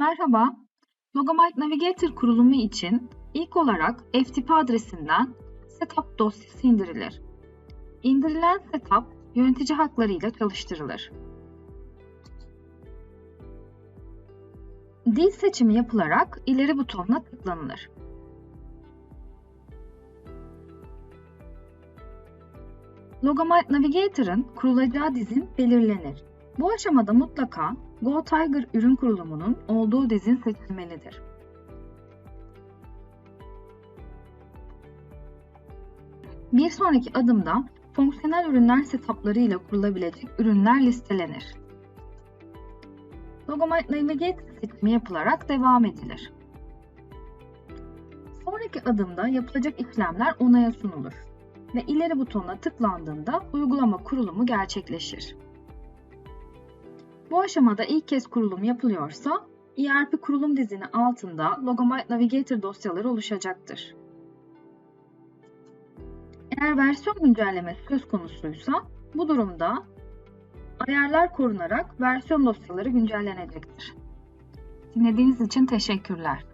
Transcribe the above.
Merhaba, Logamite Navigator kurulumu için ilk olarak FTP adresinden setup dosyası indirilir. İndirilen setup yönetici hakları ile çalıştırılır. Dil seçimi yapılarak ileri butonuna tıklanılır. Logamite Navigator'ın kurulacağı dizin belirlenir. Bu aşamada mutlaka Go Tiger ürün kurulumunun olduğu dizin seçilmelidir. Bir sonraki adımda fonksiyonel ürünler setupları ile kurulabilecek ürünler listelenir. Logomite Navigator seçimi yapılarak devam edilir. Sonraki adımda yapılacak işlemler onaya sunulur ve ileri butonuna tıklandığında uygulama kurulumu gerçekleşir. Bu aşamada ilk kez kurulum yapılıyorsa ERP kurulum dizini altında Logomite Navigator dosyaları oluşacaktır. Eğer versiyon güncellemesi söz konusuysa bu durumda ayarlar korunarak versiyon dosyaları güncellenecektir. Dinlediğiniz için teşekkürler.